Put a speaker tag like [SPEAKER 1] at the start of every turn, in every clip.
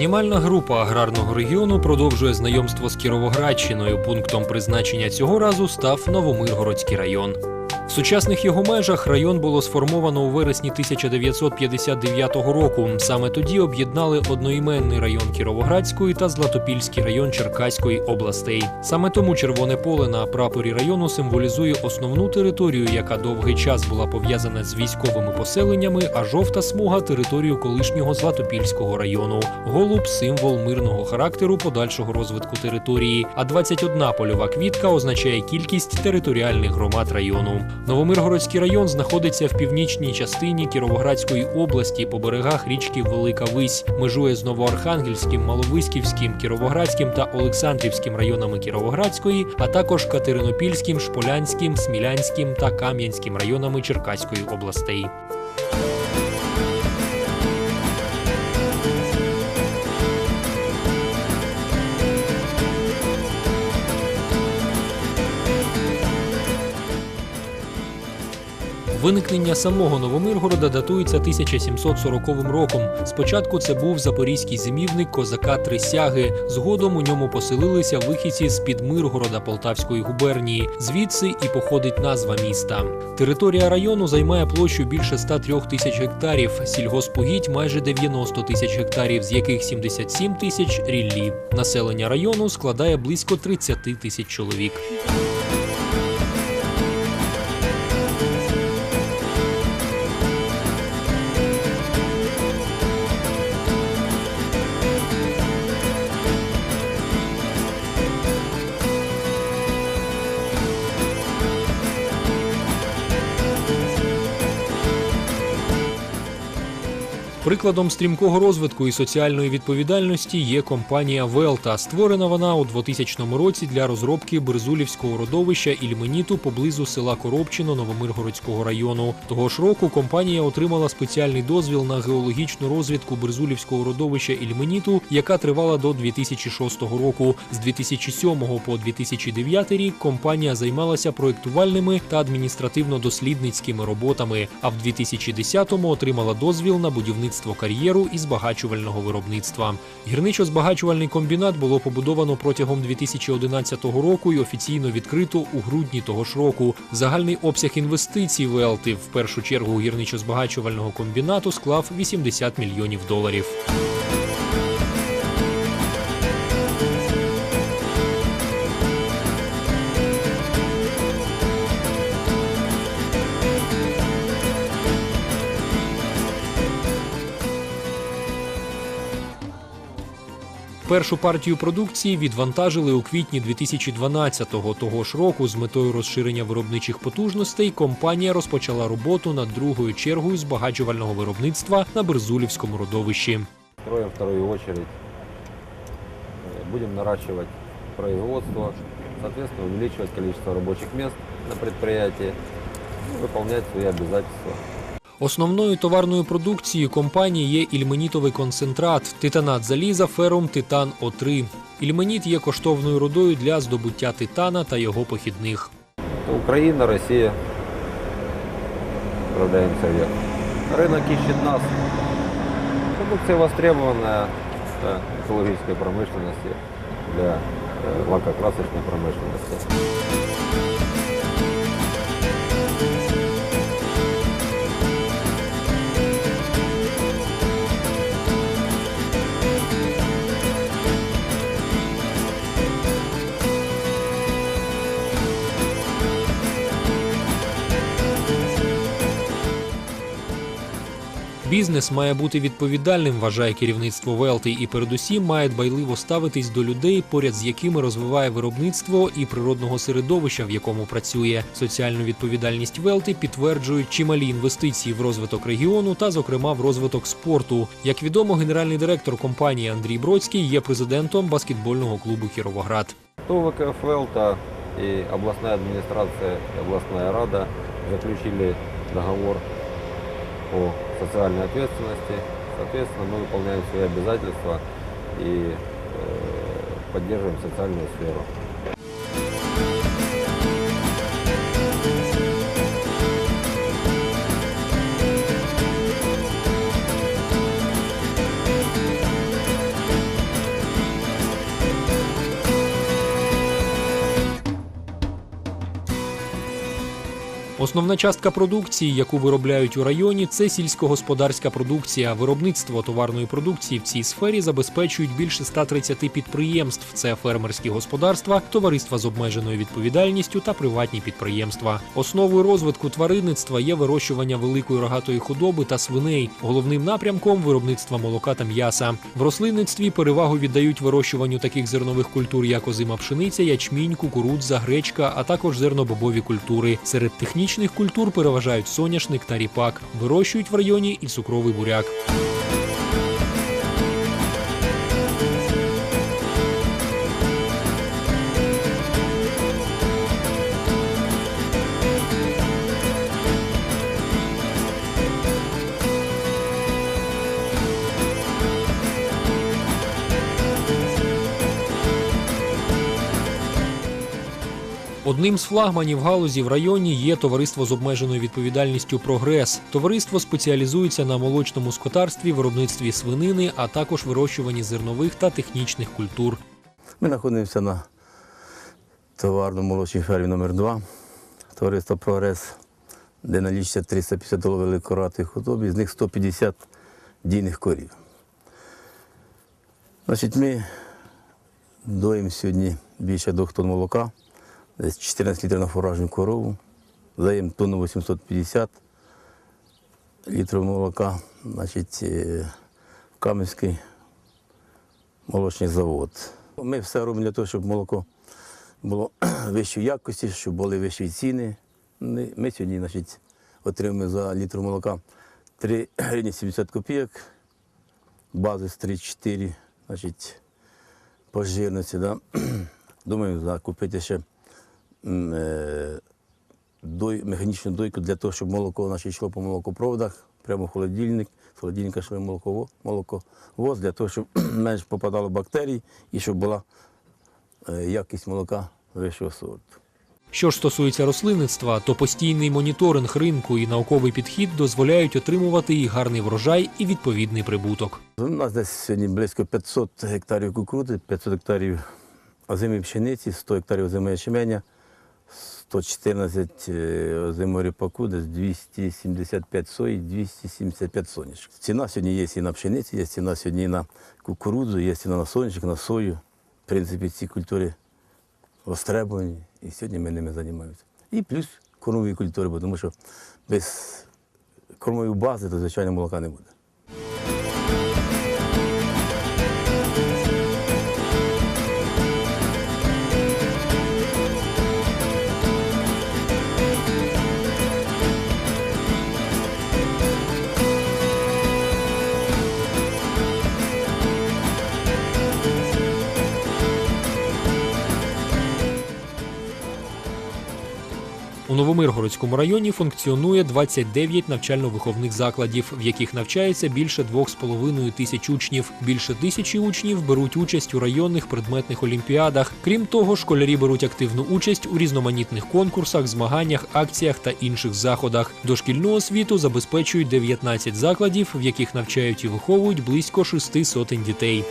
[SPEAKER 1] Знімальна група аграрного регіону продовжує знайомство з Кіровоградщиною. Пунктом призначення цього разу став Новомиргородський район. В сучасних його межах район було сформовано у вересні 1959 року. Саме тоді об'єднали одноіменний район Кіровоградської та Златопільський район Черкаської областей. Саме тому червоне поле на прапорі району символізує основну територію, яка довгий час була пов'язана з військовими поселеннями, а жовта смуга територію колишнього Златопільського району. Голуб символ мирного характеру подальшого розвитку території. А 21 польова квітка означає кількість територіальних громад району. Новомиргородський район знаходиться в північній частині Кіровоградської області по берегах річки Велика Вись, межує з Новоархангельським, Маловиськівським, Кіровоградським та Олександрівським районами Кіровоградської, а також Катеринопільським, Шполянським, Смілянським та Кам'янським районами Черкаської областей. Виникнення самого Новомиргорода датується 1740 роком. Спочатку це був запорізький зимівник козака Трисяги. Згодом у ньому поселилися вихідці з під Миргорода Полтавської губернії. Звідси і походить назва міста. Територія району займає площу більше 103 тисяч гектарів. Сільгоспугідь майже 90 тисяч гектарів, з яких 77 тисяч ріллі. Населення району складає близько 30 тисяч чоловік. Прикладом стрімкого розвитку і соціальної відповідальності є компанія Велта. Створена вона у 2000 році для розробки Берзулівського родовища ільменіту поблизу села Коробчино Новомиргородського району. Того ж року компанія отримала спеціальний дозвіл на геологічну розвідку Берзулівського родовища ільменіту, яка тривала до 2006 року. З 2007 по 2009 рік компанія займалася проєктувальними та адміністративно-дослідницькими роботами. А в 2010-му отримала дозвіл на будівництво кар'єру і збагачувального виробництва. Гірничо-збагачувальний комбінат було побудовано протягом 2011 року і офіційно відкрито у грудні того ж року. Загальний обсяг інвестицій Велти в першу чергу гірничо-збагачувального комбінату склав 80 мільйонів доларів. Першу партію продукції відвантажили у квітні 2012-го. Того ж року з метою розширення виробничих потужностей компанія розпочала роботу над другою чергою збагачувального виробництва на Берзулівському родовищі.
[SPEAKER 2] Строим вторую очередь. Э, Будем наращивать производство, соответственно, увеличивать количество рабочих мест на предприятии, и выполнять свои обязательства.
[SPEAKER 1] Основною товарною продукцією компанії є ільменітовий концентрат, титанат заліза, ферум титан О3. Ільменіт є коштовною рудою для здобуття титана та його похідних.
[SPEAKER 2] Это Украина, Россия. Отправляемся вверх. Рынок ищет нас. Продукция востребованная для экологической промышленности, для э, лакокрасочной
[SPEAKER 1] Бізнес має бути відповідальним, вважає керівництво Велти, і передусім має дбайливо ставитись до людей, поряд з якими розвиває виробництво і природного середовища, в якому працює. Соціальну відповідальність Велти підтверджують чималі інвестиції в розвиток регіону та, зокрема, в розвиток спорту. Як відомо, генеральний директор компанії Андрій Бродський є президентом баскетбольного клубу Кіровоград.
[SPEAKER 2] То ВКФ «Велта» и областная администрация, и областная рада заключили договор о социальной ответственности. Соответственно, мы выполняем свои обязательства и э, поддерживаем социальную сферу.
[SPEAKER 1] Основна частка продукції, яку виробляють у районі, це сільськогосподарська продукція. Виробництво товарної продукції в цій сфері забезпечують більше 130 підприємств. Це фермерські господарства, товариства з обмеженою відповідальністю та приватні підприємства. Основою розвитку тваринництва є вирощування великої рогатої худоби та свиней. Головним напрямком виробництва молока та м'яса. В рослинництві перевагу віддають вирощуванню таких зернових культур, як озима пшениця, ячмінь, кукурудза, гречка, а також зернобобові культури. Серед технічних культур переважають соняшник та ріпак. Вирощують в районі і цукровий буряк. Одним з флагманів галузі в районі є товариство з обмеженою відповідальністю Прогрес. Товариство спеціалізується на молочному скотарстві, виробництві свинини, а також вирощуванні зернових та технічних культур.
[SPEAKER 3] Ми знаходимося на товарно-молочній фермі номер 2 товариство Прогрес, де налічиться 350 голов великоратої худоби, з них 150 дійних корів. Значить, ми доїмо сьогодні більше 2 тонн молока, десь 14 літрів на фуражну корову, даємо тонну 850 літрів молока, значить, е, Кам'янський молочний завод. Ми все робимо для того, щоб молоко було вищої якості, щоб були вищі ціни. Ми сьогодні значить, отримуємо за літр молока 3 гривні 70 копійок, базис 3-4, значить, по жирності. Да? Думаю, закупити ще дой, механічну дойку для того, щоб молоко наше йшло по молокопроводах, прямо в холодильник, з холодильника йшло молоко, молоковоз, для того, щоб менше попадало бактерій і щоб була е, якість молока вищого сорту.
[SPEAKER 1] Що ж стосується рослинництва, то постійний моніторинг ринку і науковий підхід дозволяють отримувати і гарний врожай, і відповідний прибуток.
[SPEAKER 3] У нас десь сьогодні близько 500 гектарів кукурудзи, 500 гектарів озимої пшениці, 100 гектарів озимої ячменя, 114 е, озимої ріпаку, десь 275 сої, 275 соняшок. Ціна сьогодні є і на пшениці, є ціна сьогодні і на кукурудзу, є ціна на соняшник, на сою. В принципі, ці культури востребовані, і сьогодні ми ними займаємося. І плюс кормові культури, бо тому що без кормової бази, то звичайно молока не буде.
[SPEAKER 1] Новомиргородському районі функціонує 29 навчально-виховних закладів, в яких навчається більше 2,5 тисяч учнів. Більше тисячі учнів беруть участь у районних предметних олімпіадах. Крім того, школярі беруть активну участь у різноманітних конкурсах, змаганнях, акціях та інших заходах. Дошкільну освіту забезпечують 19 закладів, в яких навчають і виховують близько шести сотень дітей.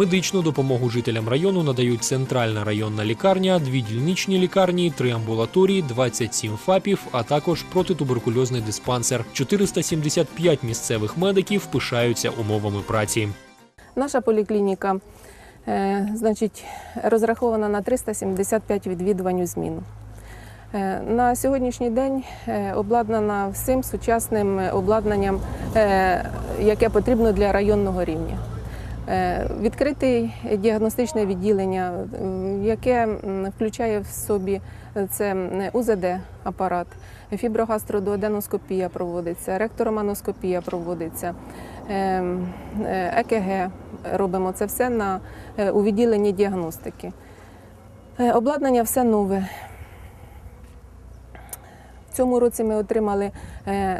[SPEAKER 1] Медичну допомогу жителям району надають центральна районна лікарня, дві дільничні лікарні, три амбулаторії, 27 ФАПів, а також протитуберкульозний диспансер. 475 місцевих медиків пишаються умовами праці.
[SPEAKER 4] Наша поліклініка е, значить, розрахована на 375 відвідувань у зміну. Е, На сьогоднішній день е, обладнана всім сучасним обладнанням, яке потрібно для районного рівня. Е, Відкрите діагностичне відділення, яке включає в собі е, це УЗД-апарат, фіброгастродуоденоскопія проводиться, ректороманоскопія проводиться, е, ЕКГ робимо це все на, у відділенні діагностики. Обладнання все нове. В цьому році ми отримали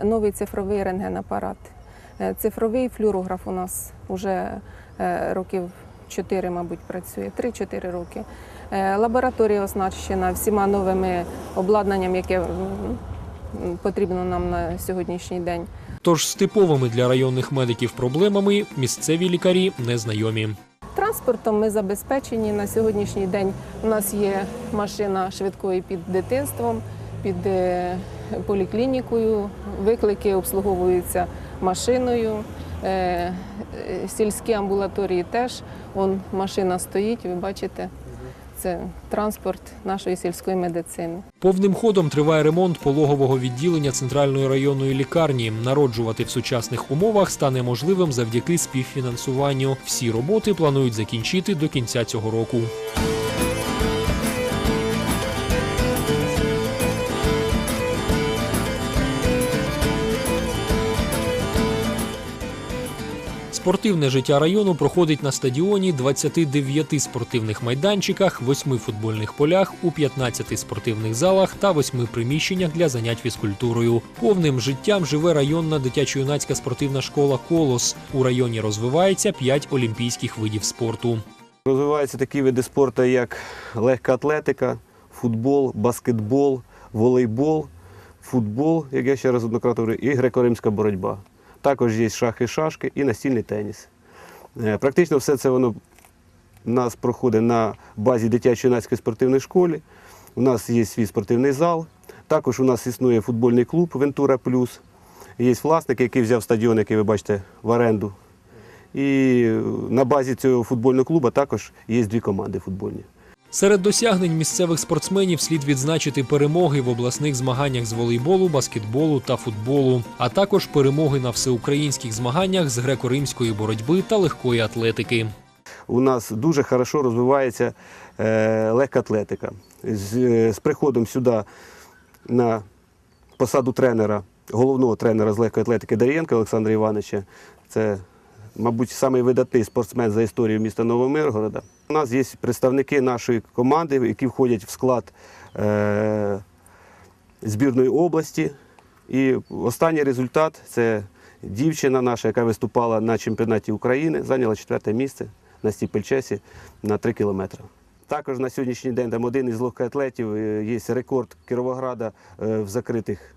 [SPEAKER 4] новий цифровий рентгенапарат. Цифровий флюорограф у нас вже років 4, мабуть, працює, 3-4 роки. Е, Лабораторія оснащена всіма новими обладнанням, яке потрібно нам на сьогоднішній день.
[SPEAKER 1] Тож з типовими для районних медиків проблемами місцеві лікарі не знайомі.
[SPEAKER 4] Транспортом ми забезпечені. На сьогоднішній день у нас є машина швидкої під дитинством, під е, поліклінікою. Виклики обслуговуються машиною. Е, е, Сільські амбулаторії теж. Вон машина стоїть, ви бачите, це транспорт нашої сільської медицини.
[SPEAKER 1] Повним ходом триває ремонт пологового відділення центральної районної лікарні. Народжувати в сучасних умовах стане можливим завдяки співфінансуванню. Всі роботи планують закінчити до кінця цього року. Спортивне життя району проходить на стадіоні 29 спортивних майданчиках, 8 футбольних полях, у 15 спортивних залах та 8 приміщеннях для занять фізкультурою. Повним життям живе районна дитячо-юнацька спортивна школа Колос. У районі розвивається 5 олімпійських видів спорту.
[SPEAKER 5] Розвиваються такі види спорту, як легка атлетика, футбол, баскетбол, волейбол, футбол, як я ще раз однократно говорю, і греко-римська боротьба. Також є шахи-шашки і настільний теніс. Е, Практично все це воно у нас проходить на базі дитячо-юнацької спортивної школи. У нас є свій спортивний зал. Також у нас існує футбольний клуб Вентура Плюс. Є власник, який взяв стадіон, який ви бачите, в оренду. І на базі цього футбольного клубу також є дві команди футбольні.
[SPEAKER 1] Серед досягнень місцевих спортсменів слід відзначити перемоги в обласних змаганнях з волейболу, баскетболу та футболу, а також перемоги на всеукраїнських змаганнях з греко-римської боротьби та легкої атлетики.
[SPEAKER 5] У нас дуже хорошо розвивається е, легка атлетика. З, е, приходом сюди на посаду тренера, головного тренера з легкої атлетики Дарієнка Олександра Івановича, це, мабуть, самий видатний спортсмен за історію міста Новомиргорода. У нас є представники нашої команди, які входять в склад е, збірної області. І останній результат це дівчина наша, яка виступала на чемпіонаті України, зайняла четверте місце на стіпельчесі на 3 кілометри. Також на сьогоднішній день там один із легкоатлетів е, є рекорд Кіровограда е, в закритих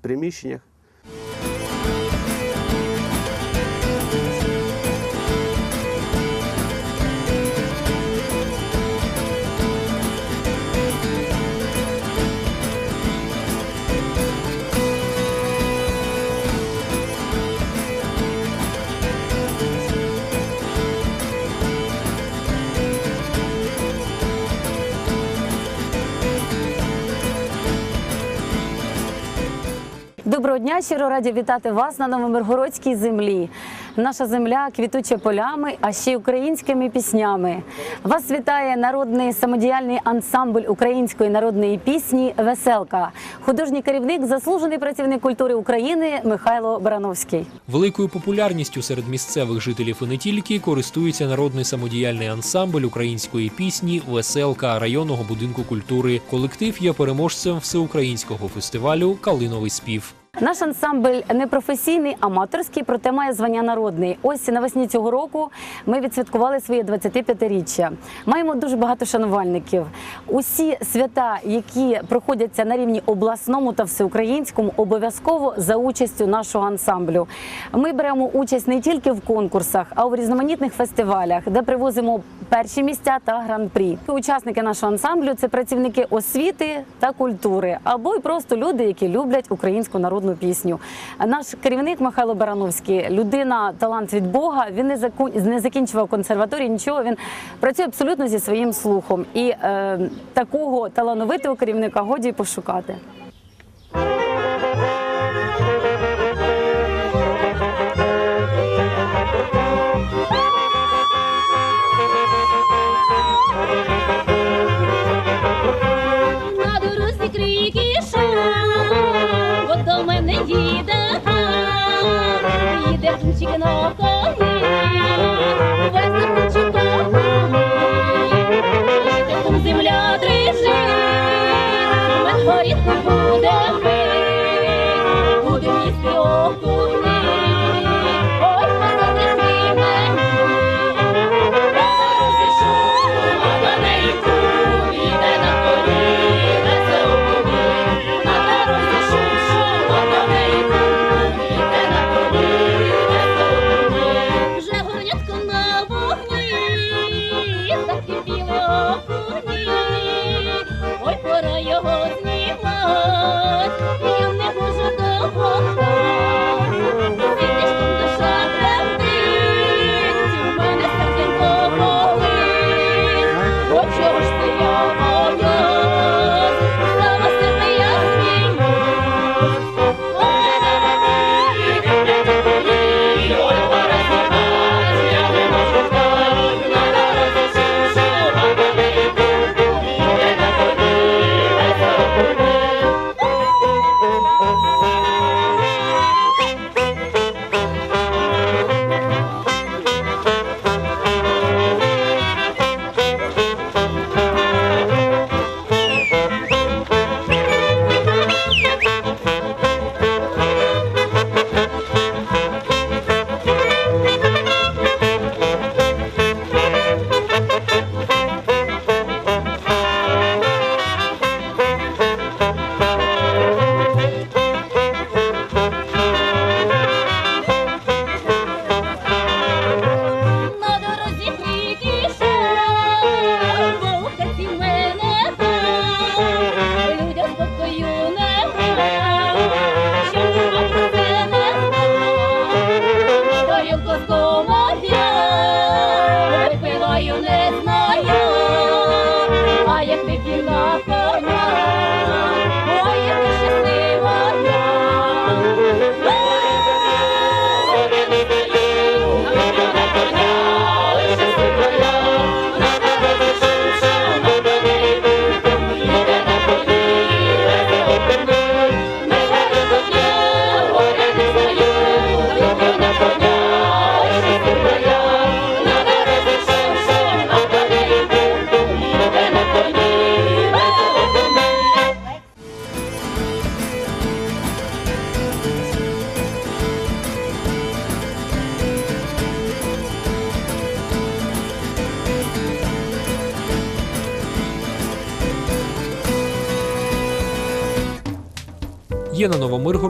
[SPEAKER 5] приміщеннях.
[SPEAKER 6] Дня, щиро раді вітати вас на Новомиргородській землі. Наша земля квітуча полями, а ще й українськими піснями. Вас вітає народний самодіяльний ансамбль української народної пісні Веселка, художній керівник, заслужений працівник культури України Михайло Барановський.
[SPEAKER 1] Великою популярністю серед місцевих жителів і не тільки користується народний самодіяльний ансамбль української пісні Веселка районного будинку культури. Колектив є переможцем всеукраїнського фестивалю Калиновий спів.
[SPEAKER 6] Наш ансамбль не професійний, аматорський, проте має звання народний. Ось навесні цього року ми відсвяткували своє 25-річчя. Маємо дуже багато шанувальників. Усі свята, які проходяться на рівні обласному та всеукраїнському, обов'язково за участю нашого ансамблю. Ми беремо участь не тільки в конкурсах, а у різноманітних фестивалях, де привозимо перші місця та гран-прі. Учасники нашого ансамблю це працівники освіти та культури, або й просто люди, які люблять українську народну пісню. Наш керівник Михайло Барановський, людина талант від Бога. Він не закон... не закінчував консерваторію, нічого. Він працює абсолютно зі своїм слухом. І е, такого талановитого керівника годі пошукати.
[SPEAKER 7] yo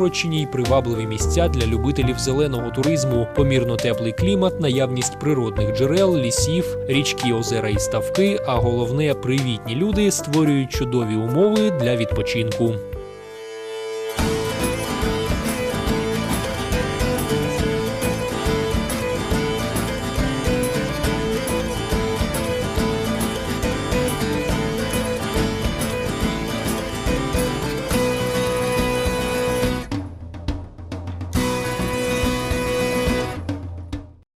[SPEAKER 7] Новомиргородщині й привабливі місця для любителів зеленого туризму, помірно теплий клімат, наявність природних джерел, лісів, річки, озера і ставки. А головне, привітні люди створюють чудові умови для відпочинку.